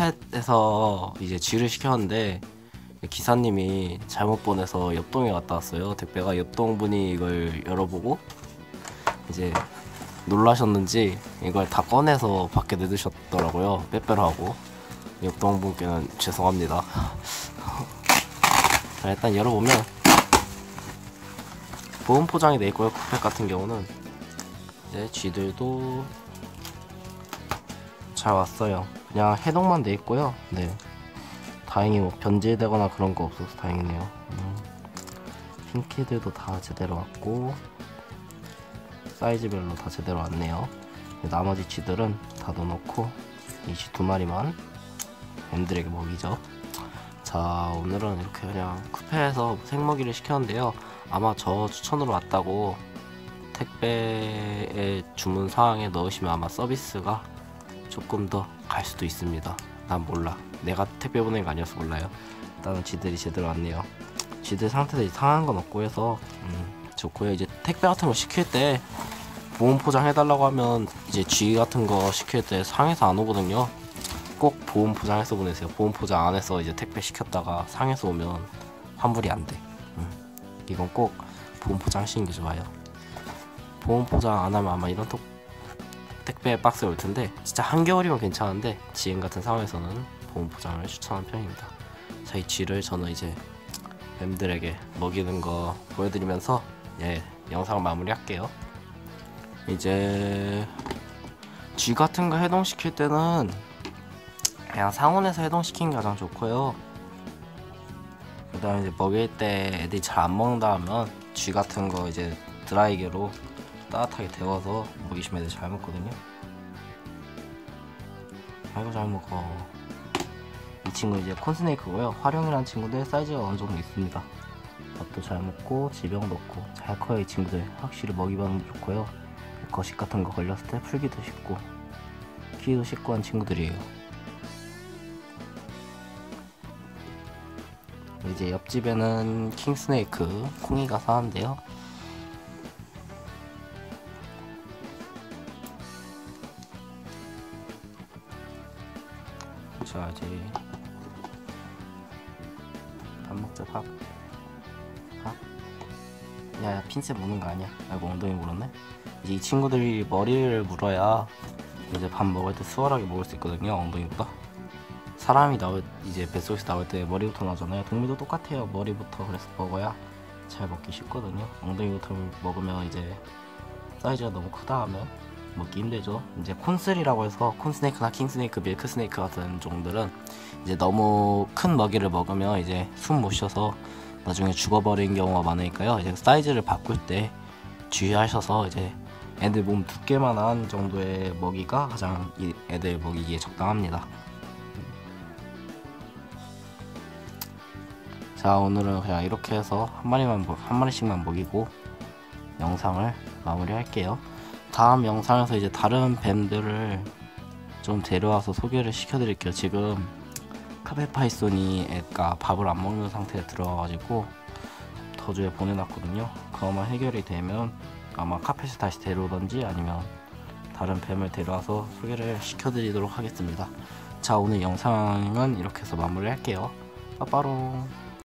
카펫에서 이제 쥐를 시켰는데 기사님이 잘못 보내서 옆동에 갔다 왔어요. 택배가 옆동 분이 이걸 열어보고 이제 놀라셨는지 이걸 다 꺼내서 밖에 내두셨더라고요. 빼빼로 하고 옆동 분께는 죄송합니다. 자, 일단 열어보면 보온 포장이 돼 있고요. 쿠펫 같은 경우는 이제 쥐들도 잘 왔어요. 그냥 해동만 돼 있고요. 네. 다행히 뭐 변질되거나 그런 거 없어서 다행이네요. 음. 핑키들도 다 제대로 왔고 사이즈별로 다 제대로 왔네요. 나머지 쥐들은 다 넣어놓고 이 쥐 두 마리만 뱀들에게 먹이죠. 자 오늘은 이렇게 그냥 쿠페에서 생먹이를 시켰는데요. 아마 저 추천으로 왔다고 택배에 주문 사항에 넣으시면 아마 서비스가 조금 더 갈 수도 있습니다. 난 몰라. 내가 택배 보낸 거 아니어서 몰라요. 일단은 쥐들이 제대로 왔네요. 쥐들 상태도 이상한 건 없고 해서 음, 좋고요. 이제 택배 같은 거 시킬 때 보온 포장 해달라고 하면 이제 쥐 같은 거 시킬 때 상해서 안 오거든요. 꼭 보온 포장해서 보내세요. 보온 포장 안 해서 이제 택배 시켰다가 상해서 오면 환불이 안 돼. 음, 이건 꼭 보온 포장 하시는 게 좋아요. 보온 포장 안 하면 아마 이런 톡 택배 박스에 올 텐데 진짜 한겨울이면 괜찮은데 지금 같은 상황에서는 보온 포장을 추천하는 편입니다. 자, 이 쥐를 저는 이제 뱀들에게 먹이는 거 보여드리면서 예 영상을 마무리할게요. 이제 쥐 같은 거 해동시킬 때는 그냥 상온에서 해동시키는 게 가장 좋고요. 그 다음에 이제 먹일 때 애들이 잘 안 먹는다 하면 쥐 같은 거 이제 드라이기로 따뜻하게 데워서 먹이시면 애들 잘 먹거든요. 아이고 잘 먹어. 이 친구 이제 콘스네이크고요. 활용이라는 친구들 사이즈가 어느 정도 있습니다. 밥도 잘 먹고 질병도 없고 잘 커요 이 친구들. 확실히 먹이 반응도 좋고요. 거식 같은 거 걸렸을 때 풀기도 쉽고 키도 쉽고 한 친구들이에요. 이제 옆집에는 킹스네이크 콩이가 사는데요. 자 이제 밥 먹자 밥. 밥. 야야 핀셋 무는 거 아니야? 아이고 엉덩이 물었네. 이제 이 친구들이 머리를 물어야 이제 밥 먹을 때 수월하게 먹을 수 있거든요 엉덩이보다. 사람이 나올 이제 뱃속에서 나올 때 머리부터 나잖아요. 동물도 똑같아요. 머리부터 그래서 먹어야 잘 먹기 쉽거든요. 엉덩이부터 먹으면 이제 사이즈가 너무 크다 하면 먹기 힘들죠. 이제 콘슬이라고 해서 콘스네이크나 킹스네이크, 밀크스네이크 같은 종들은 이제 너무 큰 먹이를 먹으면 이제 숨 못 쉬어서 나중에 죽어버리는 경우가 많으니까요. 이제 사이즈를 바꿀 때 주의하셔서 이제 애들 몸 두께만 한 정도의 먹이가 가장 이 애들 먹이기에 적당합니다. 자 오늘은 그냥 이렇게 해서 한 마리만 먹- 한 마리씩만 먹이고 영상을 마무리할게요. 다음 영상에서 이제 다른 뱀들을 좀 데려와서 소개를 시켜드릴게요. 지금 카페파이손이 애가 밥을 안 먹는 상태에 들어와가지고 더주에 보내놨거든요. 그거만 해결이 되면 아마 카펫을 다시 데려오던지 아니면 다른 뱀을 데려와서 소개를 시켜드리도록 하겠습니다. 자 오늘 영상은 이렇게 해서 마무리할게요. 빠빠롱